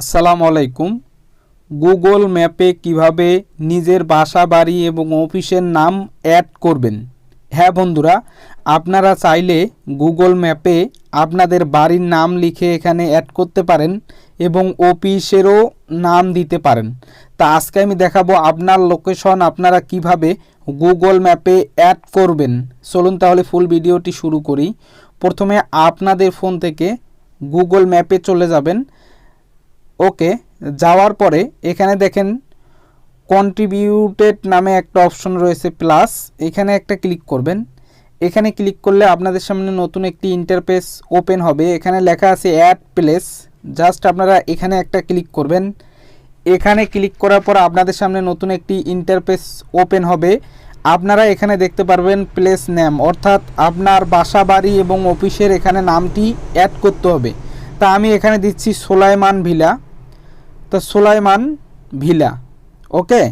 আসসালামু আলাইকুম। গুগল ম্যাপে কীভাবে নিজের বাসা, বাড়ি এবং অফিসের নাম অ্যাড করবেন? হ্যাঁ বন্ধুরা, আপনারা চাইলে গুগল ম্যাপে আপনাদের বাড়ির নাম লিখে এখানে অ্যাড করতে পারেন এবং অফিসেরও নাম দিতে পারেন। তা আজকে আমি দেখাবো আপনার লোকেশন, আপনারা কীভাবে গুগল ম্যাপে অ্যাড করবেন। চলুন তাহলে ফুল ভিডিওটি শুরু করি। প্রথমে আপনাদের ফোন থেকে গুগল ম্যাপে চলে যাবেন। ওকে, যাওয়ার পরে এখানে দেখেন কন্ট্রিবিউটেড নামে একটা অপশন রয়েছে প্লাস এখানে একটা ক্লিক করবেন। এখানে ক্লিক করলে আপনাদের সামনে নতুন একটি ইন্টারফেস ওপেন হবে। এখানে লেখা আছে অ্যাড প্লেস জাস্ট আপনারা এখানে একটা ক্লিক করবেন। এখানে ক্লিক করার পর আপনাদের সামনে নতুন একটি ইন্টারফেস ওপেন হবে। আপনারা এখানে দেখতে পারবেন প্লেস নেম অর্থাৎ আপনার বাসা, বাড়ি এবং অফিসের এখানে নামটি অ্যাড করতে হবে। তা আমি এখানে দিচ্ছি সোলাইমান ভিলা। তো সোলাইমান ভিলা, ওকে?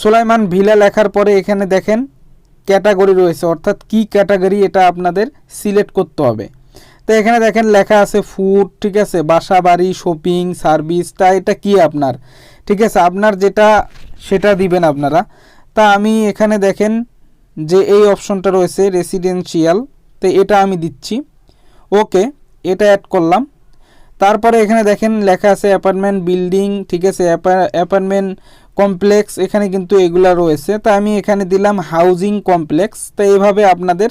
সোলাইমান ভিলা লেখার পরে এখানে দেখেন ক্যাটাগরি রয়েছে, অর্থাৎ কি ক্যাটাগরি এটা আপনাদের সিলেক্ট করতে হবে। তো এখানে দেখেন লেখা আছে ফুড, ঠিক আছে? বাসা বাড়ি, শপিং, সার্ভিস, তা এটা কি আপনার? ঠিক আছে, আপনার যেটা, সেটা দিবেন আপনারা। তা আমি এখানে দেখেন যে এই অপশনটা রয়েছে রেসিডেন্সিয়াল তো এটা আমি দিচ্ছি। ওকে, এটা অ্যাড করলাম। তারপরে এখানে দেখেন লেখা আছে অ্যাপার্টমেন্ট, বিল্ডিং, ঠিক আছে অ্যাপার্টমেন্ট কমপ্লেক্স, এখানে কিন্তু এগুলা রয়েছে। তা আমি এখানে দিলাম হাউজিং কমপ্লেক্স। তো এইভাবে আপনাদের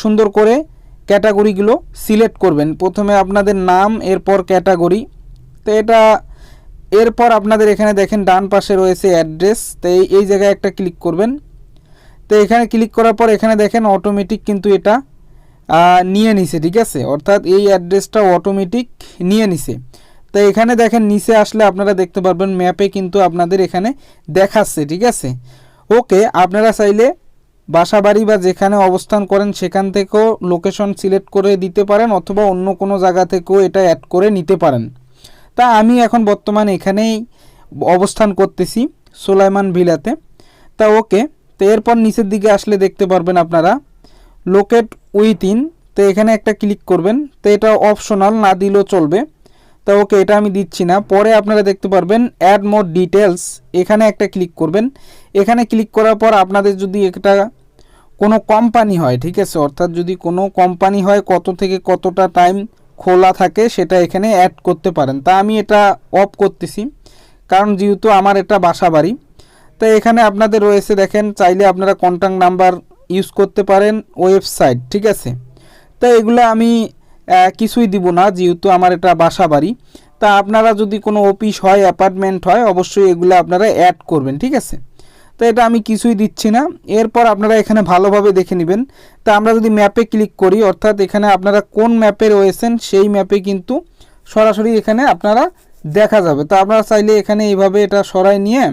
সুন্দর করে ক্যাটাগরিগুলো সিলেক্ট করবেন। প্রথমে আপনাদের নাম, এরপর ক্যাটাগরি। তো এটা, এরপর আপনাদের এখানে দেখেন ডান পাশে রয়েছে অ্যাড্রেস। তো এই জায়গায় একটা ক্লিক করবেন। তো এখানে ক্লিক করার পর এখানে দেখেন অটোমেটিক কিন্তু এটা নিয়ে নিছে, ঠিক আছে? অর্থাৎ এই অ্যাড্রেসটা অটোমেটিক নিয়ে নিছে। তো এখানে দেখেন, নিচে আসলে আপনারা দেখতে পারবেন ম্যাপে কিন্তু আপনাদের এখানে দেখাচ্ছে, ঠিক আছে? ওকে আপনারা চাইলে বাসা বাড়ি বা যেখানে অবস্থান করেন, সেখান থেকেও লোকেশন সিলেক্ট করে দিতে পারেন, অথবা অন্য কোনো জায়গা থেকেও এটা অ্যাড করে নিতে পারেন। তা আমি এখন বর্তমান এখানেই অবস্থান করতেছি, সোলাইমান ভিলাতে। তা ওকে তো এরপর নিচের দিকে আসলে দেখতে পারবেন আপনারা লোকেট উইথ ইন তো এখানে একটা ক্লিক করবেন, তো এটা অপশনাল না দিলেও চলবে। তো ওকে এটা আমি দিচ্ছি না। পরে আপনারা দেখতে পারবেন অ্যাড মোর ডিটেলস এখানে একটা ক্লিক করবেন। এখানে ক্লিক করার পর আপনাদের যদি একটা কোনো কোম্পানি হয়, ঠিক আছে? অর্থাৎ যদি কোনো কোম্পানি হয়, কত থেকে কতটা টাইম খোলা থাকে, সেটা এখানে অ্যাড করতে পারেন। তা আমি এটা অফ করতেছি, কারণ যেহেতু আমার এটা বাসা বাড়ি। তো এখানে আপনাদের রয়েছে, দেখেন, চাইলে আপনারা কন্ট্যাক্ট নাম্বার ইউজ করতে পারেন ওয়েবসাইট ঠিক আছে? তো এগুলো আমি কিছুই দিব না, যেহেতু আমার এটা বাসা বাড়ি। তা আপনারা যদি কোনো অফিস হয় অ্যাপার্টমেন্ট হয়, অবশ্যই এগুলো আপনারা অ্যাড করবেন, ঠিক আছে? তো এটা আমি কিছুই দিচ্ছি না। এরপর আপনারা এখানে ভালোভাবে দেখে নেবেন। তা আমরা যদি ম্যাপে ক্লিক করি, অর্থাৎ এখানে আপনারা কোন ম্যাপে রয়েছেন, সেই ম্যাপে কিন্তু সরাসরি এখানে আপনারা দেখা যাবে। তো আপনারা চাইলে এখানে এইভাবে এটা সরাই নিয়ে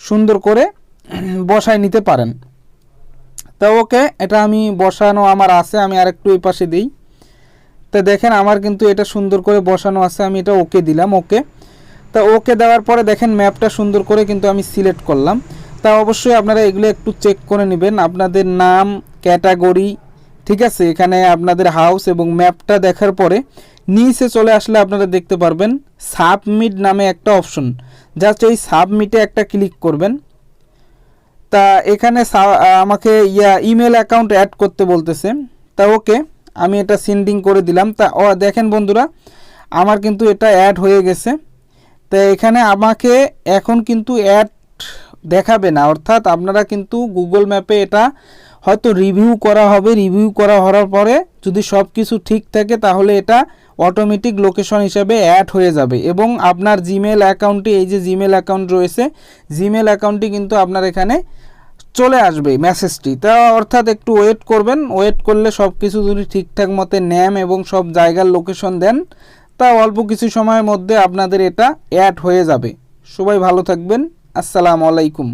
সুন্দর করে বসায় নিতে পারেন। তা ওকে, এটা আমি বসানো আমার আছে, আমি আরেকটু এই পাশে দিই। তো দেখেন আমার কিন্তু এটা সুন্দর করে বসানো আছে, আমি এটা ওকে দিলাম, ওকে। তা ওকে দেওয়ার পরে দেখেন ম্যাপটা সুন্দর করে কিন্তু আমি সিলেক্ট করলাম। তা অবশ্যই আপনারা এগুলো একটু চেক করে নেবেন, আপনাদের নাম, ক্যাটাগরি, ঠিক আছে? এখানে আপনাদের হাউস এবং ম্যাপটা দেখার পরে নিচে চলে আসলে আপনারা দেখতে পারবেন, সাবমিট নামে একটা অপশন। জাস্ট এই সাবমিটে একটা ক্লিক করবেন। তা এখানে আমাকে ইয়া ইমেল অ্যাকাউন্ট অ্যাড করতে বলতেছে। তা ওকে, আমি এটা সেন্ডিং করে দিলাম। তা, ও, দেখেন বন্ধুরা, আমার কিন্তু এটা অ্যাড হয়ে গেছে। তা এখানে আমাকে এখন কিন্তু অ্যাড দেখাবে না। অর্থাৎ আপনারা কিন্তু গুগল ম্যাপে এটা হয়তো রিভিউ করা হবে। রিভিউ করা হওয়ার পরে যদি সব কিছু ঠিক থাকে, তাহলে এটা অটোমেটিক লোকেশন হিসাবে অ্যাড হয়ে যাবে। এবং আপনার জিমেল অ্যাকাউন্টে এই যে জিমেল অ্যাকাউন্ট রয়েছে জিমেল অ্যাকাউন্টটি কিন্তু আপনার এখানে চলে আসবে মেসেজটি তা অর্থাৎ একটু ওয়েট করবেন ওয়েট করলে সব কিছু যদি ঠিকঠাক মতে নেম এবং সব জায়গার লোকেশন দেন, তা অল্প কিছু সময়ের মধ্যে আপনাদের এটা অ্যাড হয়ে যাবে। সবাই ভালো থাকবেন। আসসালামু আলাইকুম।